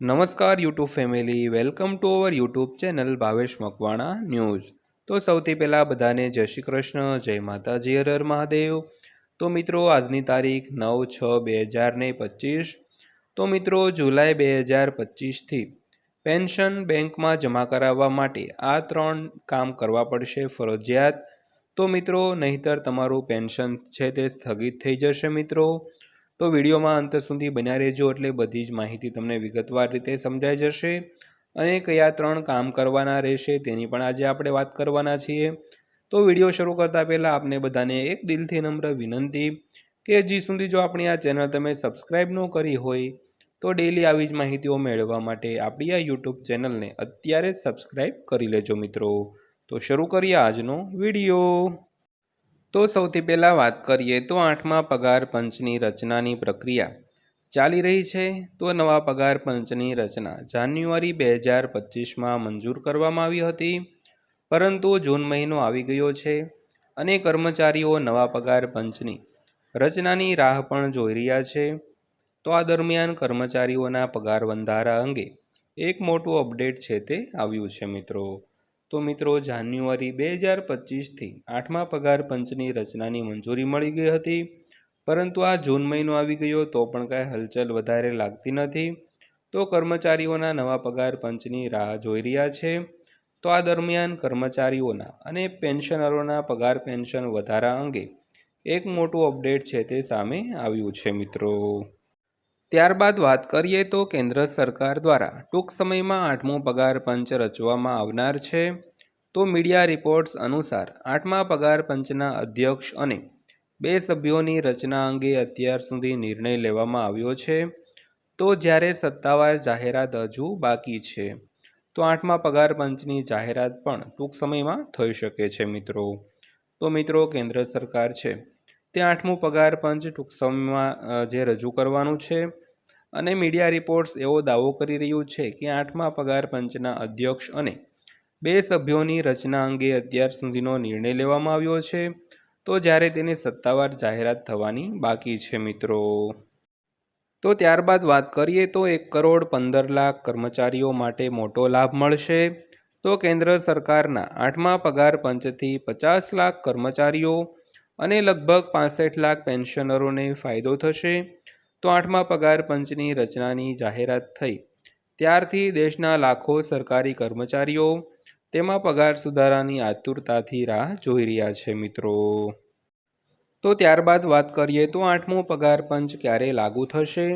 નમસ્કાર YouTube family, welcome to our YouTube channel Bhavesh Makwana news. તો સૌથી પહેલાં બધાને જય શ્રી કૃષ્ણ, જય માતાજી, હર મહાદેવ. તો મિત્રો, આજની તારીખ નવ છ બે હજાર ને પચીસ. તો મિત્રો, જુલાઈ બે હજાર પચીસથી પેન્શન બેંકમાં જમા કરાવવા માટે આ ત્રણ કામ કરવા પડશે ફરજિયાત. તો મિત્રો, નહીતર તમારું પેન્શન છે તે સ્થગિત થઈ જશે મિત્રો. તો વિડીયોમાં અંત સુધી બન્યા રહેજો એટલે બધી જ માહિતી તમને વિગતવાર રીતે સમજાઈ જશે. અને કયા ત્રણ કામ કરવાના રહેશે તેની પણ આજે આપણે વાત કરવાના છીએ. તો વીડિયો શરૂ કરતાં પહેલાં આપને બધાને એક દિલથી નમ્ર વિનંતી કે હજી સુધી જો આપણી આ ચેનલ તમે સબસ્ક્રાઈબ ન કરી હોય, તો ડેલી આવી જ માહિતીઓ મેળવવા માટે આપણી આ યુટ્યુબ ચેનલને અત્યારે સબસ્ક્રાઈબ કરી લેજો મિત્રો. તો શરૂ કરીએ આજનો વીડિયો. તો સૌથી પહેલાં વાત કરીએ તો આઠમા પગાર પંચની રચનાની પ્રક્રિયા. ચાલી રહી છે તો નવા પગાર પંચની રચના. જાન્યુઆરી બે હજાર પચીસમાં મંજૂર કરવામાં આવી હતી. પરંતુ જૂન મહિનો આવી ગયો છે અને કર્મચારીઓ નવા પગાર પંચની રચનાની રાહ પણ જોઈ રહ્યા છે. તો આ દરમિયાન કર્મચારીઓના પગાર વંધારા અંગે એક મોટું અપડેટ છે તે આવ્યું છે મિત્રો. તો મિત્રો, જાન્યુઆરી બે હજાર પચીસથી આઠમા પગાર પંચની રચનાની મંજૂરી મળી ગઈ હતી. પરંતુ આ જૂન મહિનો આવી ગયો તો પણ કાંઈ હલચલ વધારે લાગતી નથી. તો કર્મચારીઓના નવા પગાર પંચની રાહ જોઈ રહ્યા છે. તો આ દરમિયાન કર્મચારીઓના અને પેન્શનરોના પગાર પેન્શન વધારા અંગે એક મોટું અપડેટ છે તે સામે આવ્યું છે મિત્રો. ત્યારબાદ વાત કરીએ તો કેન્દ્ર સરકાર દ્વારા ટૂંક સમયમાં આઠમો પગાર પંચ રચવામાં આવનાર છે. તો મીડિયા રિપોર્ટ્સ અનુસાર આઠમા પગાર પંચના અધ્યક્ષ અને બે સભ્યોની રચના અંગે અત્યાર સુધી નિર્ણય લેવામાં આવ્યો છે. તો જ્યારે સત્તાવાર જાહેરાત હજુ બાકી છે, તો આઠમા પગાર પંચની જાહેરાત પણ ટૂંક સમયમાં થઈ શકે છે મિત્રો. તો મિત્રો, કેન્દ્ર સરકાર છે તે આઠમું પગાર પંચ ટૂંક સમયમાં જે રજૂ કરવાનું છે. અને મીડિયા રિપોર્ટ્સ એવો દાવો કરી રહ્યું છે કે આઠમા પગાર પંચના અધ્યક્ષ અને બે સભ્યોની રચના અંગે અત્યાર સુધીનો નિર્ણય લેવામાં આવ્યો છે. તો જ્યારે તેની સત્તાવાર જાહેરાત થવાની બાકી છે, મિત્રો. તો ત્યારબાદ વાત કરીએ તો એક કરોડ પંદર લાખ કર્મચારીઓ માટે મોટો લાભ મળશે. તો કેન્દ્ર સરકારના આઠમા પગાર પંચથી પચાસ લાખ કર્મચારીઓ અને લગભગ પાસઠ લાખ પેન્શનરોને ફાયદો થશે. તો આઠમા પગાર પંચની રચનાની જાહેરાત થઈ. ત્યારથી દેશના લાખો સરકારી કર્મચારીઓ તેમાં પગાર સુધારાની આતુરતાથી રાહ જોઈ રહ્યા છે મિત્રો. તો ત્યારબાદ વાત કરીએ તો આઠમો પગાર પંચ ક્યારે લાગુ થશે?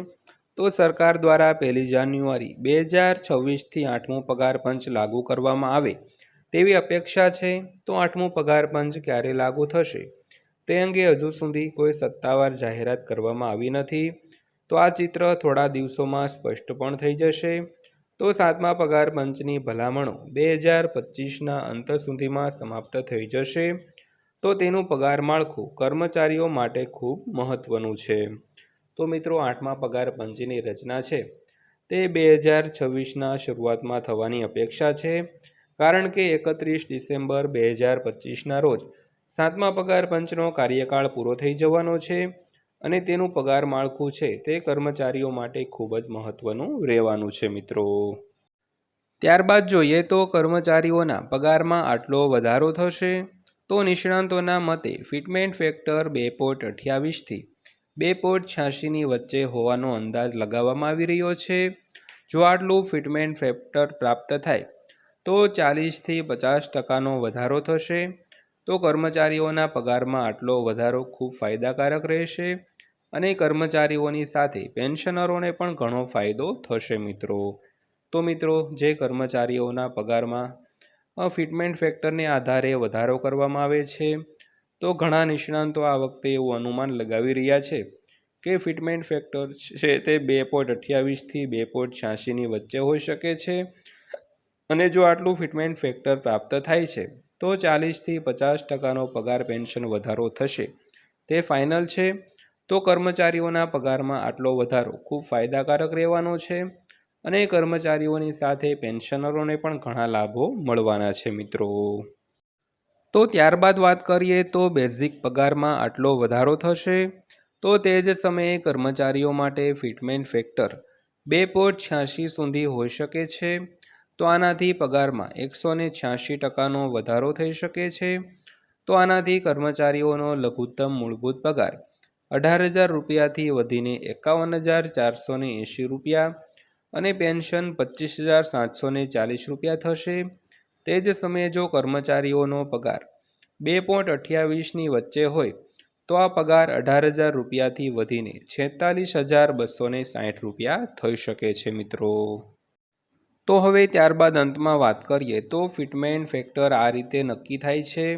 તો સરકાર દ્વારા પહેલી જાન્યુઆરી બે હજાર છવ્વીસથી આઠમો પગાર પંચ લાગુ કરવામાં આવે તેવી અપેક્ષા છે. તો આઠમો પગાર પંચ ક્યારે લાગુ થશે? તે અંગે હજુ સુધી કોઈ સત્તાવાર જાહેરાત કરવામાં આવી નથી. તો આ ચિત્ર થોડા દિવસોમાં સ્પષ્ટ પણ થઈ જશે. તો સાતમા પગાર પંચની ભલામણો બે હજાર પચીસના અંત સુધીમાં સમાપ્ત થઈ જશે. તો તેનું પગાર માળખું કર્મચારીઓ માટે ખૂબ મહત્ત્વનું છે. તો મિત્રો આઠમા પગાર પંચની રચના છે. તે બે હજાર છવ્વીસના શરૂઆતમાં થવાની અપેક્ષા છે. કારણ કે એકત્રીસ ડિસેમ્બર બે હજાર પચીસના રોજ સાતમા પગાર પંચનો કાર્યકાળ પૂરો થઈ જવાનો છે અને તેનું પગાર માળખું છે તે કર્મચારીઓ માટે ખૂબ જ મહત્ત્વનું રહેવાનું છે, મિત્રો. ત્યારબાદ જોઈએ તો કર્મચારીઓના પગારમાં આટલો વધારો થશે તો નિષ્ણાંતોના મતે ફિટમેન્ટ ફેક્ટર બે પોઈન્ટ અઠ્યાવીસથી બે પોઈન્ટ છ્યાસીની વચ્ચે હોવાનો અંદાજ લગાવવામાં આવી રહ્યો છે. જો આટલું ફિટમેન્ટ ફેક્ટર પ્રાપ્ત થાય તો ચાલીસથી પચાસ ટકાનો વધારો થશે તો કર્મચારીઓના પગારમાં આટલો વધારો ખૂબ ફાયદાકારક રહેશે અને કર્મચારીઓની સાથે પેન્શનરોને પણ ઘણો ફાયદો થશે મિત્રો. તો મિત્રો, જે કર્મચારીઓના પગારમાં ફિટમેન્ટ ફેક્ટરને આધારે વધારો કરવામાં આવે છે, તો ઘણા નિષ્ણાંતો આ વખતે એવું અનુમાન લગાવી રહ્યા છે કે ફિટમેન્ટ ફેક્ટર છે તે બે પોઈન્ટ અઠ્યાવીસથી બે પોઈન્ટ છ્યાસીની વચ્ચે હોઈ શકે છે અને જો આટલું ફિટમેન્ટ ફેક્ટર પ્રાપ્ત થાય છે તો ચાલીસથી પચાસ ટકાનો પગાર પેન્શન વધારો થશે. તે ફાઇનલ છે? તો કર્મચારીઓના પગારમાં આટલો વધારો ખૂબ ફાયદાકારક રહેવાનો છે અને કર્મચારીઓની સાથે પેન્શનરોને પણ ઘણા લાભો મળવાના છે મિત્રો. તો ત્યારબાદ વાત કરીએ તો બેઝિક પગારમાં આટલો વધારો થશે? તો તે જ સમયે કર્મચારીઓ માટે ફિટમેન્ટ ફેક્ટર બે પોઈન્ટ છ્યાસી સુધી હોઈ શકે છે. તો આનાથી પગારમાં એકસો ને છ્યાસી ટકાનો વધારો થઈ શકે છે. તો આનાથી કર્મચારીઓનો લઘુત્તમ મૂળભૂત પગાર અઢાર હજાર રૂપિયાથી વધીને એકાવન હજાર ચારસો ને એંશી રૂપિયા અને પેન્શન પચીસ હજાર સાતસો ને ચાલીસ રૂપિયા થશે. તે જ સમયે જો કર્મચારીઓનો પગાર બે પોઈન્ટ અઠ્યાવીસની વચ્ચે હોય, તો આ પગાર અઢાર હજાર રૂપિયાથી વધીને છેતાલીસ હજાર બસો ને સાઠ રૂપિયા થઈ શકે છે મિત્રો. તો હવે ત્યારબાદ અંતમાં વાત કરીએ, તો ફિટમેન્ટ ફેક્ટર આ રીતે નક્કી થાય છે.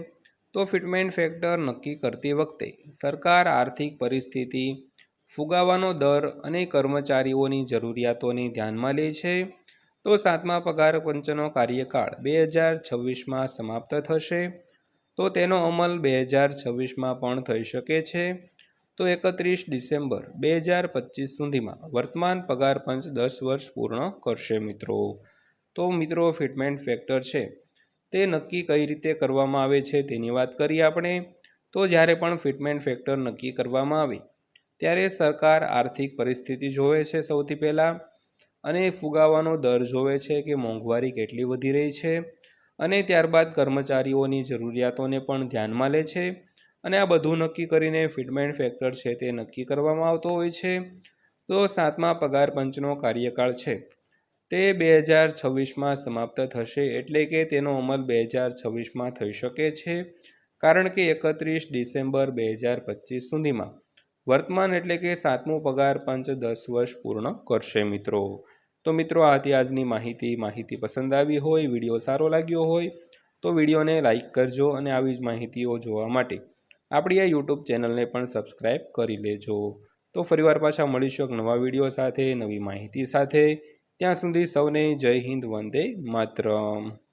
તો ફિટમેન્ટ ફેક્ટર નક્કી કરતી વખતે સરકાર આર્થિક પરિસ્થિતિ, ફુગાવાનો દર અને કર્મચારીઓની જરૂરિયાતોને ધ્યાનમાં લે છે. તો સાતમા પગાર પંચનો કાર્યકાળ બે હજાર છવ્વીસમાં સમાપ્ત થશે. તો તેનો અમલ બે હજાર છવ્વીસમાં પણ થઈ શકે છે. તો એકત્રીસ ડિસેમ્બર બે હજાર પચીસ સુધીમાં વર્તમાન પગાર પંચ દસ વર્ષ પૂર્ણ કરશે મિત્રો. તો મિત્રો ફિટમેન્ટ ફેક્ટર છે. તે નક્કી કઈ રીતે કરવામાં આવે છે તેની વાત કરીએ આપણે. તો જ્યારે પણ ફિટમેન્ટ ફેક્ટર નક્કી કરવામાં આવે, ત્યારે સરકાર આર્થિક પરિસ્થિતિ જોવે છે સૌથી પહેલાં અને ફુગાવાનો દર જોવે છે કે મોંઘવારી કેટલી વધી રહી છે અને ત્યારબાદ કર્મચારીઓની જરૂરિયાતોને પણ ધ્યાનમાં લે છે. અને આ બધું નક્કી કરીને ફીડમેન્ટ ફેક્ટર છે તે નક્કી કરવામાં આવતો હોય છે. તો સાતમા પગાર પંચનો કાર્યકાળ છે. તે બે હજાર છવ્વીસમાં સમાપ્ત થશે એટલે કે તેનો અમલ બે હજાર છવ્વીસમાં થઈ શકે છે. કારણ કે એકત્રીસ ડિસેમ્બર બે હજાર પચીસ સુધીમાં. વર્તમાન એટલે કે સાતમું પગાર પંચ દસ વર્ષ પૂર્ણ કરશે મિત્રો. તો મિત્રો, આથી આજની માહિતી માહિતી પસંદ આવી હોય, વીડિયો સારો લાગ્યો હોય, તો વિડીયોને લાઇક કરજો અને આવી જ માહિતીઓ જોવા માટે આપણી આ યુટ્યુબ ચેનલને પણ સબસ્ક્રાઈબ કરી લેજો. તો ફરીવાર પાછા મળીશું એક નવા વીડિયો સાથે, નવી માહિતી સાથે. ત્યાં સુધી સૌને જય હિન્દ, વંદે માતરમ.